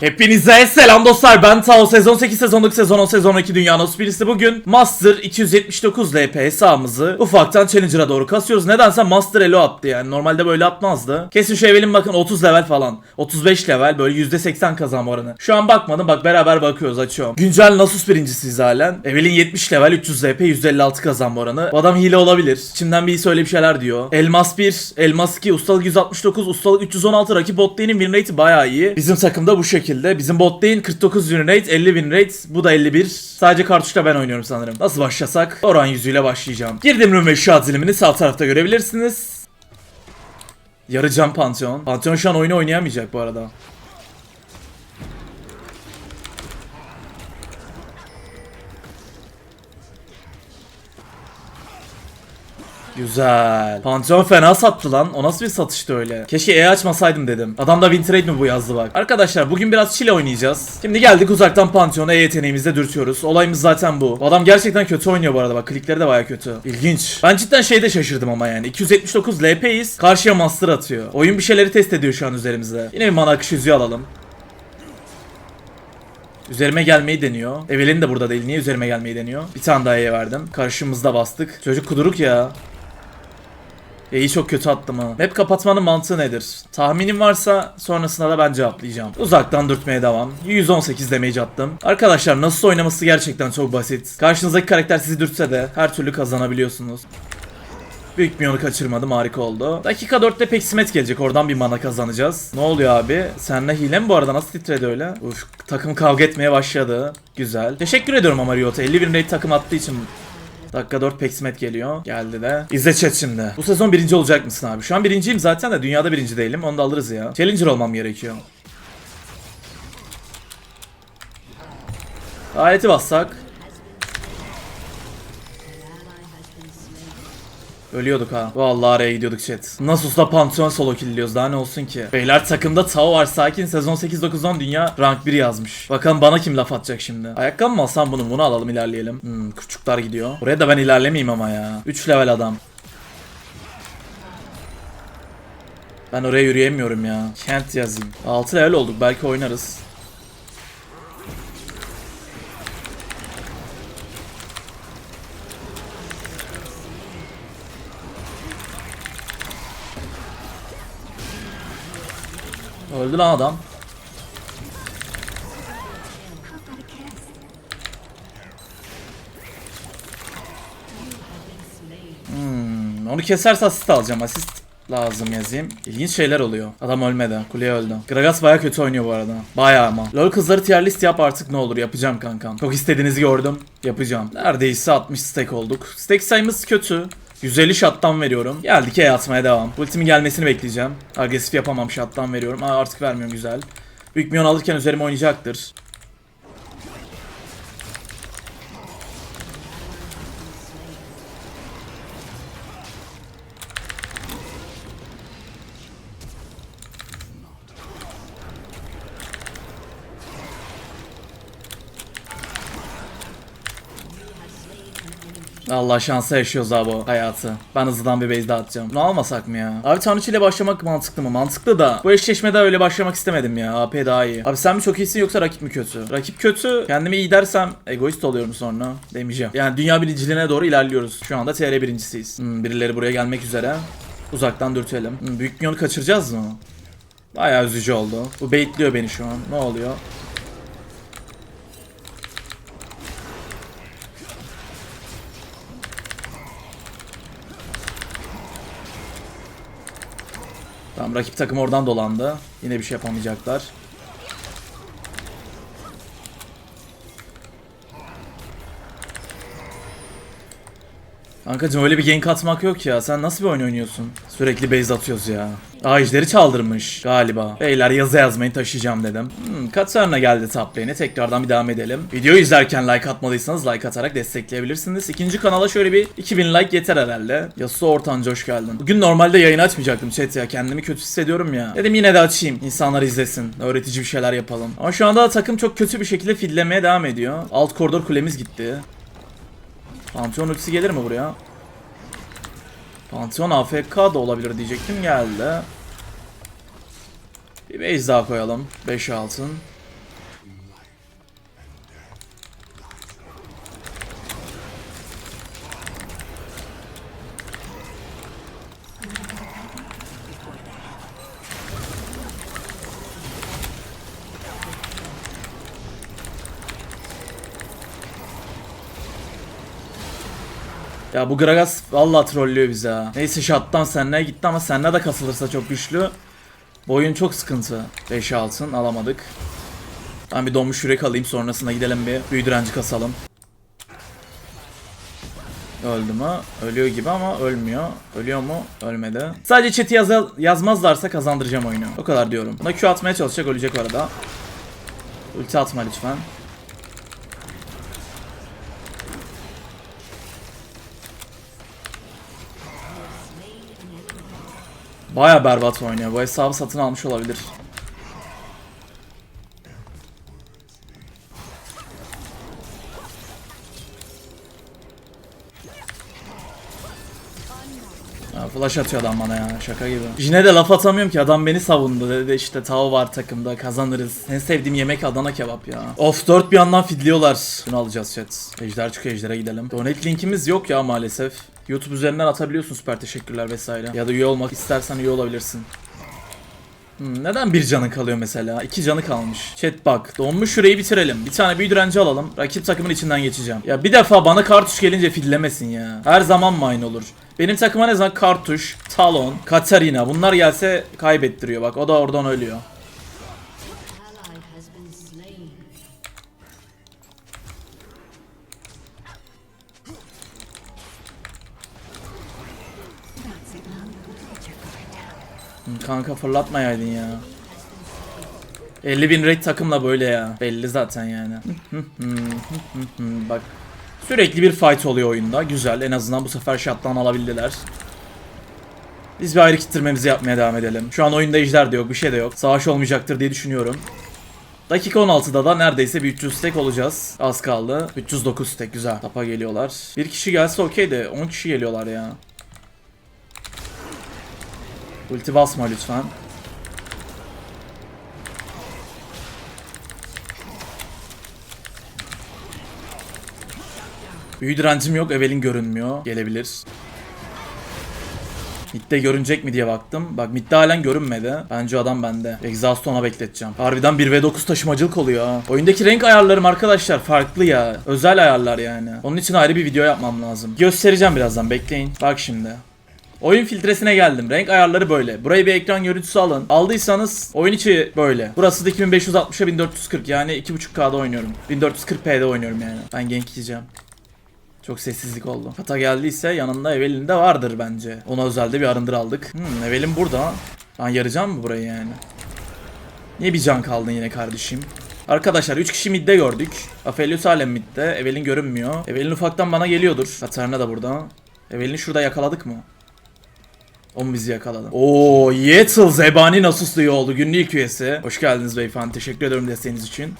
Hepinize selam dostlar ben Tao. Sezon 8 sezon 9 sezon 10 sezon 2 Dünya Nasıl birisi bugün Master 279 LP hesabımızı ufaktan Challenger'a doğru kasıyoruz. Nedense Master Elo attı yani normalde böyle atmazdı. Kesin şu Evelin bakın 30 level falan 35 level böyle %80 kazanma oranı. Şu an bakmadım bak beraber bakıyoruz açıyorum. Güncel Nasus birincisiyiz halen. Evelin 70 level 300 LP %56 kazanma oranı. Bu adam hile olabilir. İçimden bir söyle bir şeyler diyor. Elmas 1 Elmas 2 Ustalık 169 Ustalık 316 rakip bot lane'in win rate'i bayağı iyi. Bizim takımda bu şekilde Bizim bot lane 49 win rate 50 win rate. Bu da 51 Sadece kartuşla ben oynuyorum sanırım. Nasıl başlasak? Oran yüzüyle başlayacağım. Girdim room ve şahat dilimini sağ tarafta görebilirsiniz. Yarı can Pantheon Pantheon şu an oyunu oynayamayacak bu arada Güzel. Pantheon fena sattı lan. O nasıl bir satıştı öyle? Keşke E açmasaydım dedim. Adam da win trade mi bu yazdı bak. Arkadaşlar bugün biraz çile oynayacağız. Şimdi geldik uzaktan Pantheon'a E yeteneğimizle dürtüyoruz. Olayımız zaten bu. Adam gerçekten kötü oynuyor bu arada bak. Klikleri de baya kötü. İlginç. Ben cidden şeyde şaşırdım ama yani. 279 LP'yiz. Karşıya master atıyor. Oyun bir şeyleri test ediyor şu an üzerimizde. Yine bir mana akış yüzüğü alalım. Üzerime gelmeyi deniyor. Evelyn de burada değil. Niye üzerime gelmeyi deniyor? Bir tane daha E'ye verdim. Karşımızda bastık. Çocuk kuduruk ya. E'yi çok kötü attım ha. Map kapatmanın mantığı nedir? Tahminim varsa sonrasında da ben cevaplayacağım. Uzaktan dürtmeye devam. 118 damage attım. Arkadaşlar nasıl oynaması gerçekten çok basit. Karşınızdaki karakter sizi dürtse de her türlü kazanabiliyorsunuz. Büyük milyonu kaçırmadım harika oldu. Dakika 4'te Peksimet gelecek oradan bir mana kazanacağız. Ne oluyor abi? Senle hile mi bu arada nasıl titredi öyle? Uf takım kavga etmeye başladı. Güzel. Teşekkür ediyorum ama Riot'a 50 bin rate takım attığı için Dakika 4 Peksimet geliyor. Geldi de. İzle chat şimdi. Bu sezon birinci olacak mısın abi? Şu an birinciyim zaten de dünyada birinci değilim. Onu da alırız ya. Challenger olmam gerekiyor. Aleti bassak. Ölüyorduk ha. Vallahi araya gidiyorduk chat. Nasus'la Pantheon solo killliyoruz daha ne olsun ki. Beyler takımda Tao var sakin sezon 8-9'dan dünya rank 1 yazmış. Bakalım bana kim laf atacak şimdi. Ayakkabı mı alsam bunu bunu alalım ilerleyelim. Hmm küçükler gidiyor. Buraya da ben ilerlemeyeyim ama ya. 3 level adam. Ben oraya yürüyemiyorum ya. Kent yazayım. 6 level olduk belki oynarız. Öldü lan adam. Hmm, onu keserse asist alacağım. Asist lazım yazayım. İlginç şeyler oluyor. Adam ölmedi. Kuleye öldü. Gragas baya kötü oynuyor bu arada. Baya ama. LoL kızları tier list yap artık ne olur. Yapacağım kankam. Çok istediğinizi gördüm. Yapacağım. Neredeyse 60 stack olduk. Stack sayımız kötü. 150 shot'tan veriyorum. Geldik E atmaya devam. Ultimin gelmesini bekleyeceğim. Agresif yapamam shot'tan veriyorum. Aa, artık vermiyorum güzel. Büyük milyon alırken üzerime oynayacaktır. Allah şansa yaşıyoruz abi o hayatı. Ben hızlıdan bir base dağıtacağım. Bunu almasak mı ya? Abi Tanrıçı ile başlamak mantıklı mı? Mantıklı da. Bu eşleşmede öyle başlamak istemedim ya. AP daha iyi. Abi sen mi çok iyisin yoksa rakip mi kötü? Rakip kötü. Kendimi iyi dersem egoist oluyorum sonra. Demeyeceğim. Yani dünya birinciliğine doğru ilerliyoruz. Şu anda TR birincisiyiz. Hmm, birileri buraya gelmek üzere. Uzaktan dürtelim. Hmm, büyük milyonu kaçıracağız mı? Bayağı üzücü oldu. Bu baitliyor beni şu an. Ne oluyor? Tamam rakip takım oradan dolandı. Yine bir şey yapamayacaklar. Kankacım öyle bir gank atmak yok ya. Sen nasıl bir oyun oynuyorsun? Sürekli base atıyoruz ya. Aa çaldırmış galiba. Beyler yazı yazmayı taşıyacağım dedim. Hmm, Katarina geldi top lane'e. Tekrardan bir devam edelim. Videoyu izlerken like atmadıysanız like atarak destekleyebilirsiniz. İkinci kanala şöyle bir 2000 like yeter herhalde. Yasuo Ortancı hoş geldin. Bugün normalde yayın açmayacaktım chat ya. Kendimi kötü hissediyorum ya. Dedim yine de açayım. İnsanlar izlesin. Öğretici bir şeyler yapalım. Ama şu anda takım çok kötü bir şekilde fidlemeye devam ediyor. Alt koridor kulemiz gitti. Pantheon ultisi gelir mi buraya? Pantheon AFK da olabilir diyecektim geldi. Bir base daha koyalım. 5 altın. Ya bu Gragas vallahi trollüyor bizi ha. Neyse shot'tan senle gitti ama senle de kasılırsa çok güçlü. Bu oyun çok sıkıntı. 5 altın alamadık. Ben bir donmuş yürek alayım sonrasında gidelim bir büyü direnci kasalım. Öldü mü? Ölüyor gibi ama ölmüyor. Ölüyor mu? Ölmedi. Sadece chat'i yaza- yazmazlarsa kazandıracağım oyunu. O kadar diyorum. Buna Q atmaya çalışacak ölecek arada. Ulti atma lütfen. Baya berbat oynuyor. Bu hesabı satın almış olabilir. Ya flash atıyor adam bana ya şaka gibi. Yine de laf atamıyorum ki adam beni savundu dedi işte Tao var takımda kazanırız. En sevdiğim yemek Adana kebap ya. Of 4 bir yandan fidliyorlar. Şunu alacağız chat. Ejder çıkıyor ejdere gidelim. Donate linkimiz yok ya maalesef. YouTube üzerinden atabiliyorsun süper teşekkürler vesaire. Ya da üye olmak istersen üye olabilirsin. Hmm, neden bir canı kalıyor mesela? İki canı kalmış. Chat bak. Donmuş şurayı bitirelim. Bir tane büyü direnci alalım. Rakip takımın içinden geçeceğim. Ya bir defa bana kartuş gelince fillemesin ya. Her zaman aynı olur? Benim takıma ne zaman kartuş, talon, Katarina bunlar gelse kaybettiriyor. Bak o da oradan ölüyor. Kanka fırlatmayaydın ya. 50 bin rate takımla böyle ya. Belli zaten yani. Bak. Sürekli bir fight oluyor oyunda. Güzel. En azından bu sefer shot'tan alabildiler. Biz bir ayrı kittirmemizi yapmaya devam edelim. Şu an oyunda ejder de yok. Bir şey de yok. Savaş olmayacaktır diye düşünüyorum. Dakika 16'da da neredeyse bir 300 stack olacağız. Az kaldı. 309 stack güzel. Tapa geliyorlar. Bir kişi gelse okey de 10 kişi geliyorlar ya. Ulti basma lütfen. Büyü direncim yok. Evelin görünmüyor. Gelebilir. Mid'de görünecek mi diye baktım. Bak mid'de halen görünmedi. Bence adam bende. Exhaust'u ona bekleteceğim. Harbiden 1v9 taşımacılık oluyor ha. Oyundaki renk ayarlarım arkadaşlar farklı ya. Özel ayarlar yani. Onun için ayrı bir video yapmam lazım. Göstereceğim birazdan bekleyin. Bak şimdi. Oyun filtresine geldim. Renk ayarları böyle. Burayı bir ekran görüntüsü alın. Aldıysanız oyun içi böyle. Burası da 2560'a 1440 yani 2.5K'da oynuyorum. 1440p'de oynuyorum yani. Ben gank yiyeceğim. Çok sessizlik oldu. Kata geldiyse yanında Evelyn de vardır bence. Ona özelde bir arındır aldık. Hmm, Evelyn burada. Ben yarayacağım mı burayı yani? Niye bir can kaldın yine kardeşim? Arkadaşlar 3 kişi midde gördük. Aphelios halen midde. Evelyn görünmüyor. Evelyn ufaktan bana geliyordur. Katarina da burada. Evelyn'i şurada yakaladık mı? O bizi yakaladı? Oo, Yetel Zebani Nasus iyi oldu. Günlük üyesi. Hoş geldiniz beyefendi. Teşekkür ederim desteğiniz için.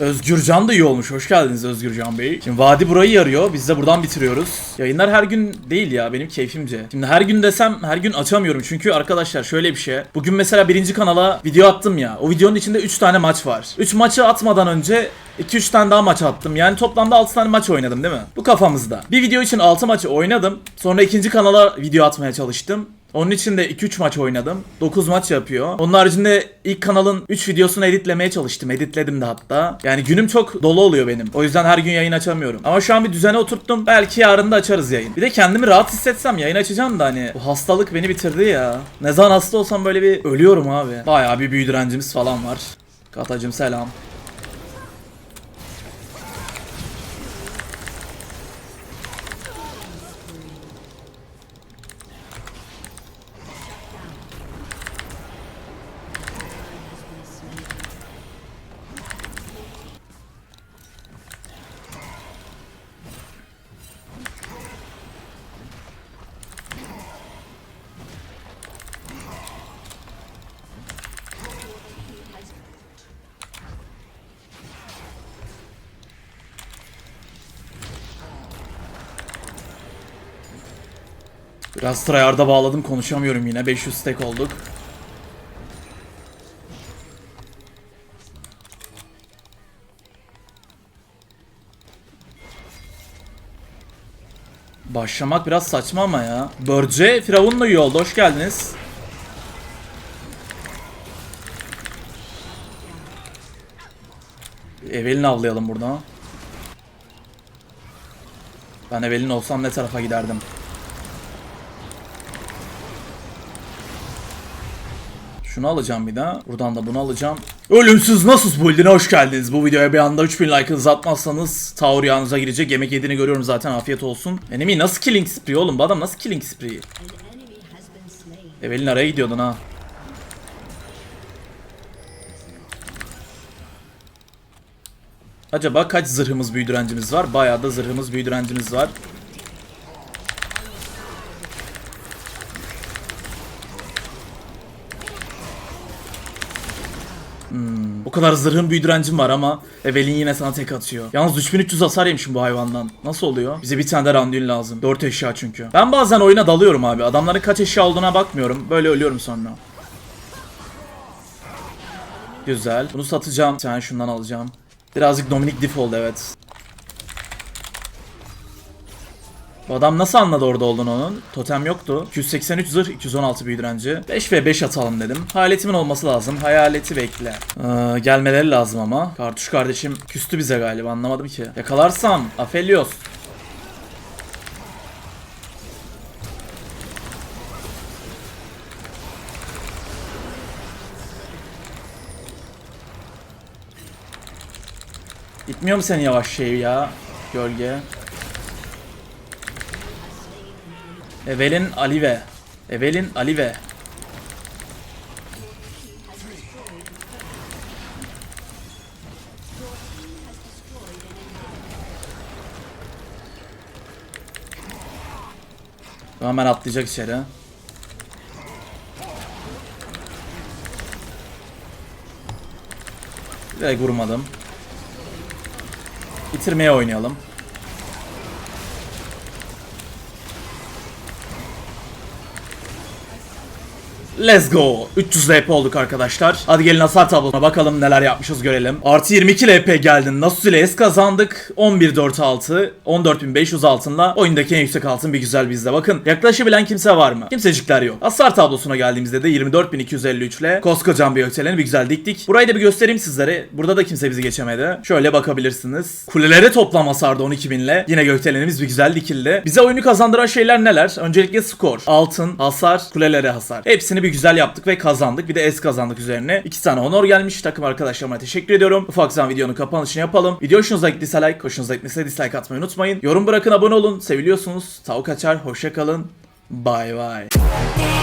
Özgürcan da iyi olmuş. Hoş geldiniz Özgürcan Bey. Şimdi vadi burayı yarıyor. Biz de buradan bitiriyoruz. Yayınlar her gün değil ya benim keyfimce. Şimdi her gün desem her gün açamıyorum. Çünkü arkadaşlar şöyle bir şey. Bugün mesela birinci kanala video attım ya. O videonun içinde 3 tane maç var. 3 maçı atmadan önce 2-3 tane daha maç attım. Yani toplamda 6 tane maç oynadım değil mi? Bu kafamızda. Bir video için 6 maçı oynadım. Sonra ikinci kanala video atmaya çalıştım. Onun için de 2-3 maç oynadım. 9 maç yapıyor. Onun haricinde ilk kanalın 3 videosunu editlemeye çalıştım. Editledim de hatta. Yani günüm çok dolu oluyor benim. O yüzden her gün yayın açamıyorum. Ama şu an bir düzene oturttum. Belki yarın da açarız yayın. Bir de kendimi rahat hissetsem yayın açacağım da hani bu hastalık beni bitirdi ya. Ne zaman hasta olsam böyle bir ölüyorum abi. Bayağı bir büyü direncimiz falan var. Katacım selam. Biraz tryhard'a bağladım konuşamıyorum yine. 500 stack olduk. Başlamak biraz saçma ama ya. Börce Firavun'la iyi oldu. Hoş geldiniz. Evelin avlayalım burada. Ben Evelin olsam ne tarafa giderdim? Şunu alacağım bir daha. Buradan da bunu alacağım. Ölümsüz nasıl build'ine hoş geldiniz. Bu videoya bir anda 3000 like'ınızı atmazsanız Taur yağınıza girecek. Yemek yediğini görüyorum zaten afiyet olsun. Enemy nasıl killing spree oğlum? Bu adam nasıl killing spree? Evelin araya gidiyordun ha. Acaba kaç zırhımız büyü direncimiz var? Bayağı da zırhımız büyü direncimiz var. O kadar zırhın büyü direncim var ama Evelin yine sana tek atıyor. Yalnız 3300 hasar yemişim bu hayvandan. Nasıl oluyor? Bize bir tane de randül lazım. 4 eşya çünkü. Ben bazen oyuna dalıyorum abi. Adamların kaç eşya olduğuna bakmıyorum. Böyle ölüyorum sonra. Güzel. Bunu satacağım. Bir tane şundan alacağım. Birazcık Dominic Diff oldu evet. Bu adam nasıl anladı orada olduğunu onun? Totem yoktu. 283 zırh, 216 büyü direnci. 5 ve 5 atalım dedim. Hayaletimin olması lazım. Hayaleti bekle. Ee, gelmeleri lazım ama. Kartuş kardeşim küstü bize galiba anlamadım ki. Yakalarsam Aphelios. Gitmiyor mu senin yavaş şey ya? Gölge. Evelin Alive. Evelin Alive. Hemen atlayacak içeri. Ve vurmadım. Bitirmeye oynayalım. Let's go. 300 LP olduk arkadaşlar. Hadi gelin hasar tablosuna bakalım neler yapmışız görelim. Artı 22 LP geldin. Nasus ile S kazandık. 11.46. 14.500 altınla oyundaki en yüksek altın bir güzel bizde. Bakın yaklaşabilen kimse var mı? Kimsecikler yok. Hasar tablosuna geldiğimizde de 24.253 ile koskocaman bir ökseleni bir güzel diktik. Burayı da bir göstereyim sizlere. Burada da kimse bizi geçemedi. Şöyle bakabilirsiniz. Kulelere toplam hasarda 12.000 ile yine gökdelenimiz bir güzel dikildi. Bize oyunu kazandıran şeyler neler? Öncelikle skor, altın, hasar, kulelere hasar. Hepsini bir güzel yaptık ve kazandık. Bir de S kazandık üzerine. İki tane honor gelmiş. Takım arkadaşlarıma teşekkür ediyorum. Ufaktan videonun kapanışını yapalım. Video hoşunuza gittiyse like, hoşunuza gitmese dislike atmayı unutmayın. Yorum bırakın, abone olun. Seviliyorsunuz. Tavuk açar, hoşça kalın. Bye bye.